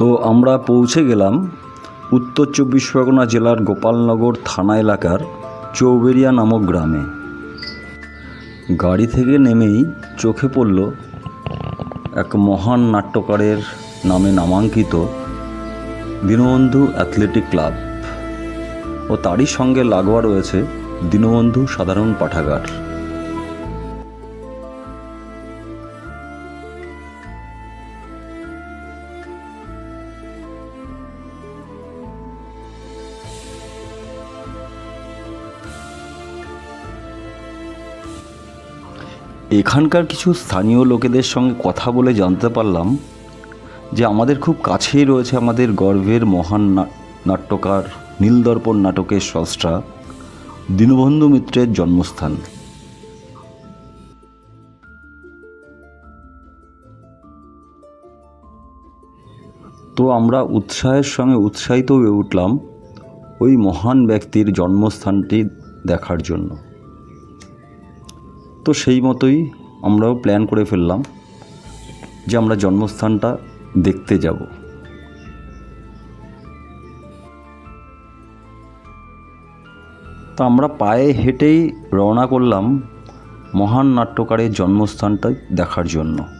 তো আমরা পৌঁছে গেলাম উত্তর চব্বিশ পরগনা জেলার গোপালনগর থানা এলাকার চৌবেরিয়া নামক গ্রামে। গাড়ি থেকে নেমেই চোখে পড়ল এক মহান নাট্যকারের নামে নামাঙ্কিত দীনবন্ধু অ্যাথলেটিক ক্লাব ও তারই সঙ্গে লাগোয়া রয়েছে দীনবন্ধু সাধারণ পাঠাগার। এখানকার কিছু স্থানীয় লোকেদের সঙ্গে কথা বলে জানতে পারলাম যে আমাদের খুব কাছেই রয়েছে আমাদের গর্বের মহান নাট্যকার নীলদর্পণ নাটকের স্রষ্টা দীনবন্ধু মিত্রের জন্মস্থান। তো আমরা উৎসাহের সঙ্গে উৎসাহিত হয়ে উঠলাম ওই মহান ব্যক্তির জন্মস্থানটি দেখার জন্য। তো সেই মতোই আমরাও প্ল্যান করে ফেললাম যে আমরা জন্মস্থানটা দেখতে যাব। তো আমরা পায়ে হেঁটেই রওনা করলাম মহান নাট্যকারের জন্মস্থানটা দেখার জন্য।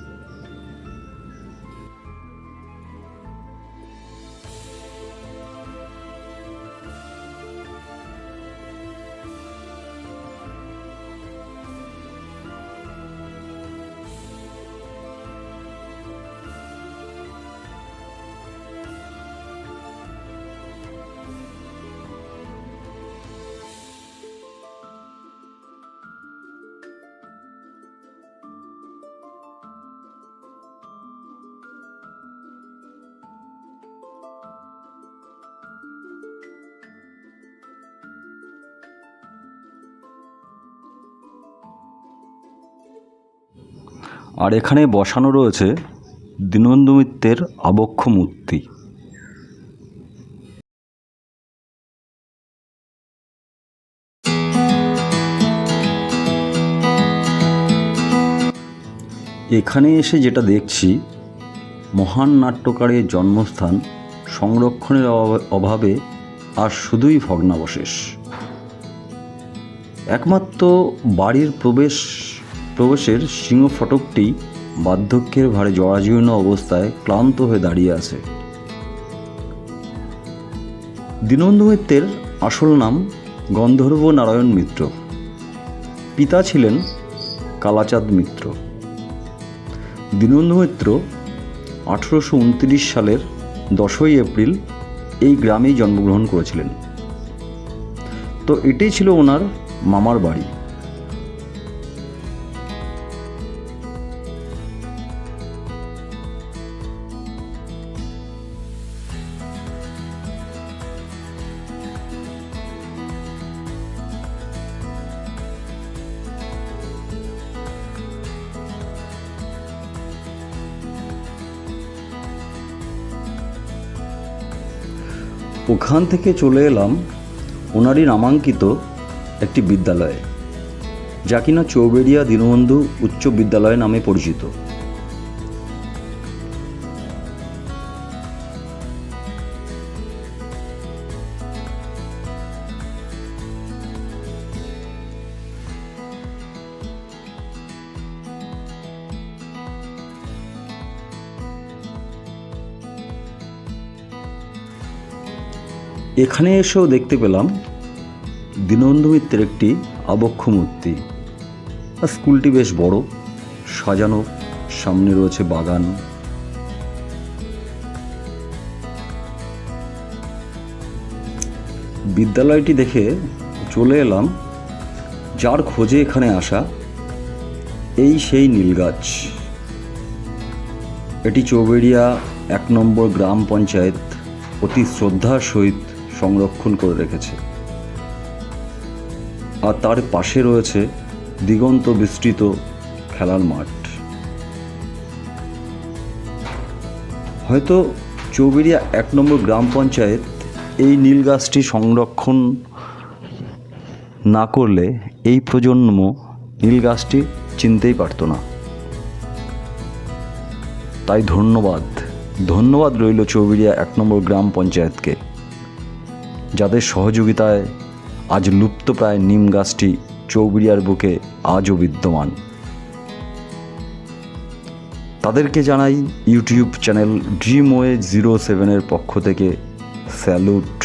আর এখানে বসানো রয়েছে দীনবন্ধু মিত্রের আবক্ষ মূর্তি। এখানে এসে যেটা দেখছি, মহান নাট্যকারের জন্মস্থান, সংরক্ষণের অভাবে- আর শুধুই ভগ্নাবশেষ। একমাত্র বাড়ির প্রবেশ প্রবেশের সিংহ ফটকটি বার্ধক্যের ভারে জরাজীর্ণ অবস্থায় ক্লান্ত হয়ে দাঁড়িয়ে আছে। দীনবন্ধু মিত্রের আসল নাম গন্ধর্ব নারায়ণ মিত্র। পিতা ছিলেন কালাচাঁদ মিত্র। দীনবন্ধু মিত্র আঠেরোশো উনত্রিশ সালের দশই এপ্রিল এই গ্রামেই জন্মগ্রহণ করেছিলেন। তো এটাই ছিল ওনার মামার বাড়ি। ওখান থেকে চলে এলাম ওনারই নামাঙ্কিত একটি বিদ্যালয়ে, যা কিনা চৌবেড়িয়া দীনবন্ধু উচ্চ বিদ্যালয় নামে পরিচিত। এখানে এসেও দেখতে পেলাম দীনবন্ধু মিত্রের একটি আবক্ষ মূর্তি। আর স্কুলটি বেশ বড়, সাজানো, সামনে রয়েছে বাগান। বিদ্যালয়টি দেখে চলে এলাম, যার খোঁজে এখানে আসা এই সেই নীলগাছ এটি চৌবেড়িয়া এক নম্বর গ্রাম পঞ্চায়েত অতি শ্রদ্ধার সহিত সংরক্ষণ করে রেখেছে। আর তার পাশে রয়েছে দিগন্ত বিস্তৃত খেলার মাঠ। হয়তো চৌবেরিয়া এক নম্বর গ্রাম পঞ্চায়েত এই নীল গাছটি সংরক্ষণ না করলে এই প্রজন্ম নীল গাছটি চিনতেই পারতো না। তাই ধন্যবাদ। ধন্যবাদ রইল চৌবিরিয়া এক নম্বর গ্রাম পঞ্চায়েতকে। যাদের সহযোগিতায় আজ লুপ্তপ্রায় নিম গাছটি চৌবিরিয়ার বুকে আজও বিদ্যমান। তাদেরকে জানাই YouTube channel dream way zero সেভেনের পক্ষ থেকে স্যালুট।